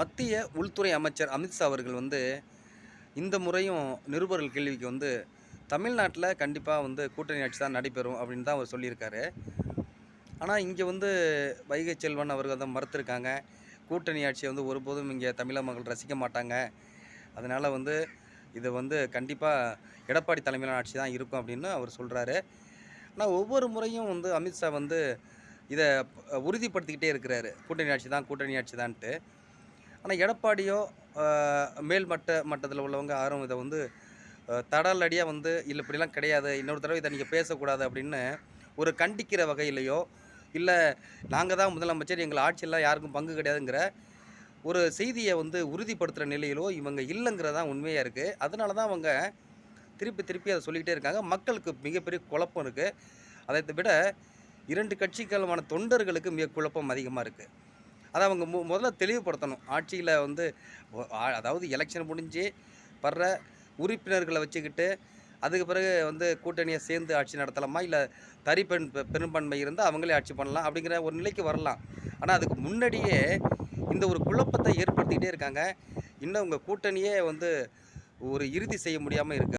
மத்திய உள்துறை அமைச்சர் அமித்ஷா அவர்கள் வந்து இந்த முறையும் நிருபர்கள் கேள்விக்கு வந்து தமிழ்நாட்டில் கண்டிப்பாக வந்து கூட்டணி ஆட்சி தான் நடைபெறும் அப்படின்னு தான் அவர் சொல்லியிருக்காரு. ஆனால் இங்கே வந்து வைகை செல்வன் அவர்கள் தான் மறுத்திருக்காங்க. கூட்டணி ஆட்சியை வந்து ஒருபோதும் இங்கே தமிழக மக்கள் ரசிக்க மாட்டாங்க. அதனால் வந்து இது வந்து கண்டிப்பாக எடப்பாடி தலைமையிலான ஆட்சி தான் இருக்கும் அப்படின்னு அவர் சொல்கிறாரு ஆனால் ஒவ்வொரு முறையும் வந்து அமித்ஷா வந்து இதை உறுதிப்படுத்திக்கிட்டே இருக்கிறாரு. கூட்டணி ஆட்சி தான் கூட்டணி ஆட்சி தான்ட்டு. ஆனால் எடப்பாடியோ மேல்மட்ட மட்டத்தில் உள்ளவங்க யாரும் இதை வந்து ஆஹ், தடலடியாக வந்து இல்லை இப்படிலாம் கிடையாது. இன்னொரு தடவை இதை நீங்கள் பேசக்கூடாது அப்படின்னு ஒரு கண்டிக்கிற வகையிலையோ இல்லை நாங்கள் தான் முதலமைச்சர் எங்கள் ஆட்சியெல்லாம் யாருக்கும் பங்கு கிடையாதுங்கிற ஒரு செய்தியை வந்து உறுதிப்படுத்துகிற நிலையிலோ இவங்க இல்லைங்கிறதான் உண்மையாக இருக்குது அதனால தான் அவங்க திருப்பி திருப்பி அதை சொல்லிக்கிட்டே இருக்காங்க. மக்களுக்கு மிகப்பெரிய குழப்பம் இருக்குது அதை விட இரண்டு கட்சிகளுமான தொண்டர்களுக்கு மிக குழப்பம் அதிகமாக இருக்குது அதை அவங்க மு முதல்ல தெளிவுபடுத்தணும். ஆட்சியில் வந்து அதாவது எலெக்ஷன் முடிஞ்சு வர்ற உறுப்பினர்களை வச்சுக்கிட்டு அதுக்கு பிறகு வந்து கூட்டணியை சேர்ந்து ஆட்சி நடத்தலாமா? இல்லை தறி பெண் பெரும்பான்மை இருந்தால் அவங்களே ஆட்சி பண்ணலாம் அப்படிங்கிற ஒரு நிலைக்கு வரலாம். ஆனால் அதுக்கு முன்னாடியே இந்த ஒரு குழப்பத்தை ஏற்படுத்திக்கிட்டே இருக்காங்க. இன்னும் உங்கள் கூட்டணியே வந்து ஒரு இறுதி செய்ய முடியாமல் இருக்குது